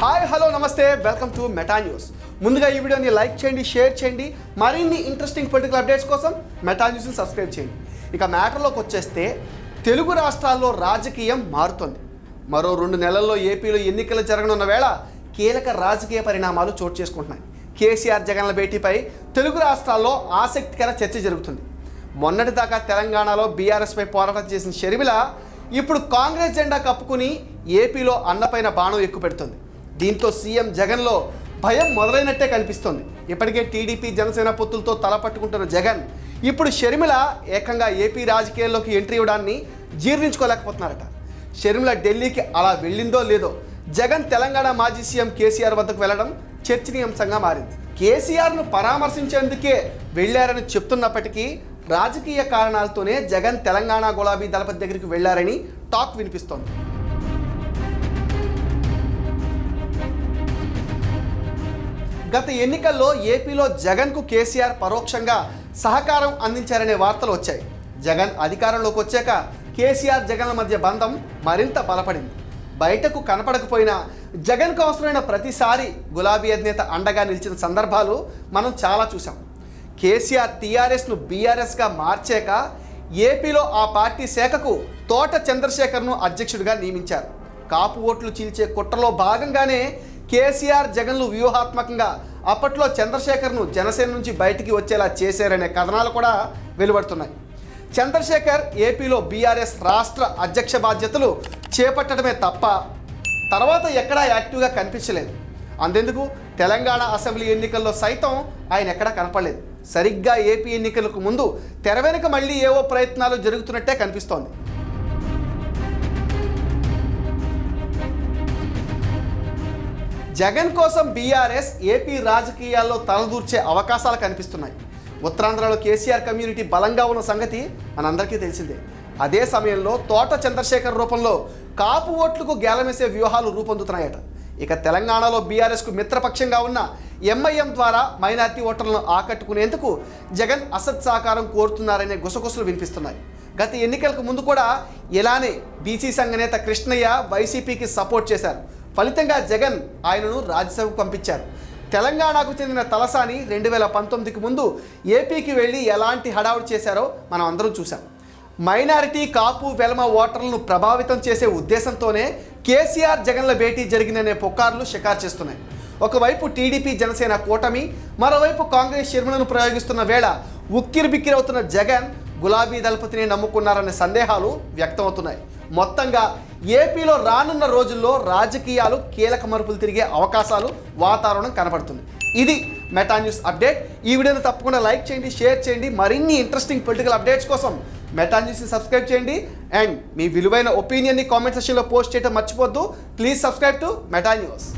Hi hello namaste. Welcome to Meta news. ముందుగా ఈ వీడియోని లైక్ చేయండి షేర్ చేయండి. మరిన్ని ఇంట్రెస్టింగ్ పొలిటికల్ అప్డేట్స్ కోసం మెటా న్యూస్ని సబ్స్క్రైబ్ చేయండి. ఇక మ్యాటర్లోకి వచ్చేస్తే తెలుగు రాష్ట్రాల్లో రాజకీయం మారుతుంది. మరో రెండు నెలల్లో ఏపీలో ఎన్నికలు జరగనున్న వేళ కీలక రాజకీయ పరిణామాలు చోటు చేసుకుంటున్నాయి. కేసీఆర్ జగన్ల భేటీపై తెలుగు రాష్ట్రాల్లో ఆసక్తికర చర్చ జరుగుతుంది. మొన్నటిదాకా తెలంగాణలో బీఆర్ఎస్పై పోరాటం చేసిన షర్మిల ఇప్పుడు కాంగ్రెస్ జెండా కప్పుకుని ఏపీలో అన్నపైన బాణం ఎక్కుపెడుతుంది. దీంతో సీఎం జగన్లో భయం మొదలైనట్టే కనిపిస్తోంది. ఇప్పటికే టీడీపీ జనసేన పొత్తులతో తలపట్టుకుంటున్న జగన్ ఇప్పుడు షర్మిల ఏకంగా ఏపీ రాజకీయాల్లోకి ఎంట్రీ ఇవ్వడాన్ని జీర్ణించుకోలేకపోతున్నారట. షర్మిల ఢిల్లీకి అలా వెళ్ళిందో లేదో జగన్ తెలంగాణ మాజీ సీఎం కేసీఆర్ వద్దకు వెళ్ళడం చర్చనీయాంశంగా మారింది. కేసీఆర్ను పరామర్శించేందుకే వెళ్ళారని చెప్తున్నప్పటికీ రాజకీయ కారణాలతోనే జగన్ తెలంగాణ గులాబీ దళపతి దగ్గరికి వెళ్ళారని టాక్ వినిపిస్తోంది. గత ఎన్నికల్లో ఏపీలో జగన్కు కేసీఆర్ పరోక్షంగా సహకారం అందించారనే వార్తలు వచ్చాయి. జగన్ అధికారంలోకి వచ్చాక కేసీఆర్ జగన్ల మధ్య బంధం మరింత బలపడింది. బయటకు కనపడకపోయినా జగన్కు అవసరమైన ప్రతిసారి గులాబీ అధినేత అండగా నిలిచిన సందర్భాలు మనం చాలా చూసాం కేసీఆర్ టీఆర్ఎస్ను బీఆర్ఎస్గా మార్చాక ఏపీలో ఆ పార్టీ శాఖకు తోట చంద్రశేఖర్ను అధ్యక్షుడిగా నియమించారు. కాపు ఓట్లు చీల్చే కుట్రలో భాగంగానే కేసీఆర్ జగన్లు వ్యూహాత్మకంగా అప్పట్లో చంద్రశేఖర్ను జనసేన నుంచి బయటికి వచ్చేలా చేశారనే కథనాలు కూడా వెలువడుతున్నాయి. చంద్రశేఖర్ ఏపీలో బీఆర్ఎస్ రాష్ట్ర అధ్యక్ష బాధ్యతలు చేపట్టడమే తప్ప తర్వాత ఎక్కడా యాక్టివ్గా కనిపించలేదు. అంతెందుకు? తెలంగాణ అసెంబ్లీ ఎన్నికల్లో సైతం ఆయన ఎక్కడా కనపడలేదు. సరిగ్గా ఏపీ ఎన్నికలకు ముందు తెర వెనుక మళ్ళీ ఏవో ప్రయత్నాలు జరుగుతున్నట్టే కనిపిస్తోంది. జగన్ కోసం బీఆర్ఎస్ ఏపీ రాజకీయాల్లో తలదూర్చే అవకాశాలు కనిపిస్తున్నాయి. ఉత్తరాంధ్రలో కేసీఆర్ కమ్యూనిటీ బలంగా ఉన్న సంగతి మనందరికీ తెలిసిందే. అదే సమయంలో తోట చంద్రశేఖర్ రూపంలో కాపు ఓట్లకు గేలమేసే వ్యూహాలు రూపొందుతున్నాయట. ఇక తెలంగాణలో బీఆర్ఎస్కు మిత్రపక్షంగా ఉన్న ఎంఐఎం ద్వారా మైనార్టీ ఓటర్లను ఆకట్టుకునేందుకు జగన్ అసత్ సహకారం కోరుతున్నారనే గుసగుసలు వినిపిస్తున్నాయి. గత ఎన్నికలకు ముందు కూడా ఇలానే బీసీ సంఘ నేత కృష్ణయ్య వైసీపీకి సపోర్ట్ చేశారు. ఫలితంగా జగన్ ఆయనను రాజ్యసభకు పంపించారు. తెలంగాణకు చెందిన తలసాని రెండు వేల పంతొమ్మిదికి ముందు ఏపీకి వెళ్ళి ఎలాంటి హడావుడి చేశారో మనం అందరం చూసాం మైనారిటీ కాపు వెలమ ఓటర్లను ప్రభావితం చేసే ఉద్దేశంతోనే కేసీఆర్ జగన్ల భేటీ జరిగిందనే పుకార్లు షికారు చేస్తున్నాయి. ఒకవైపు టీడీపీ జనసేన కూటమి మరోవైపు కాంగ్రెస్ షర్మిలను ప్రయోగిస్తున్న వేళ ఉక్కిరిబిక్కిరవుతున్న జగన్ గులాబీ దళపతిని నమ్ముకున్నారనే సందేహాలు వ్యక్తమవుతున్నాయి. మొత్తంగా ఏపీలో రానున్న రోజుల్లో రాజకీయాలు కీలక మరుపులు తిరిగే అవకాశాలు వాతావరణం కనబడుతుంది ఇది మెటా న్యూస్ అప్డేట్. ఈ వీడియోని తప్పకుండా లైక్ చేయండి షేర్ చేయండి. మరిన్ని ఇంట్రెస్టింగ్ పొలిటికల్ అప్డేట్స్ కోసం మెటా న్యూస్ని సబ్స్క్రైబ్ చేయండి. అండ్ మీ విలువైన ఒపీనియన్ని కామెంట్ సెక్షన్లో పోస్ట్ చేయడం మర్చిపోద్దు please subscribe to Meta news.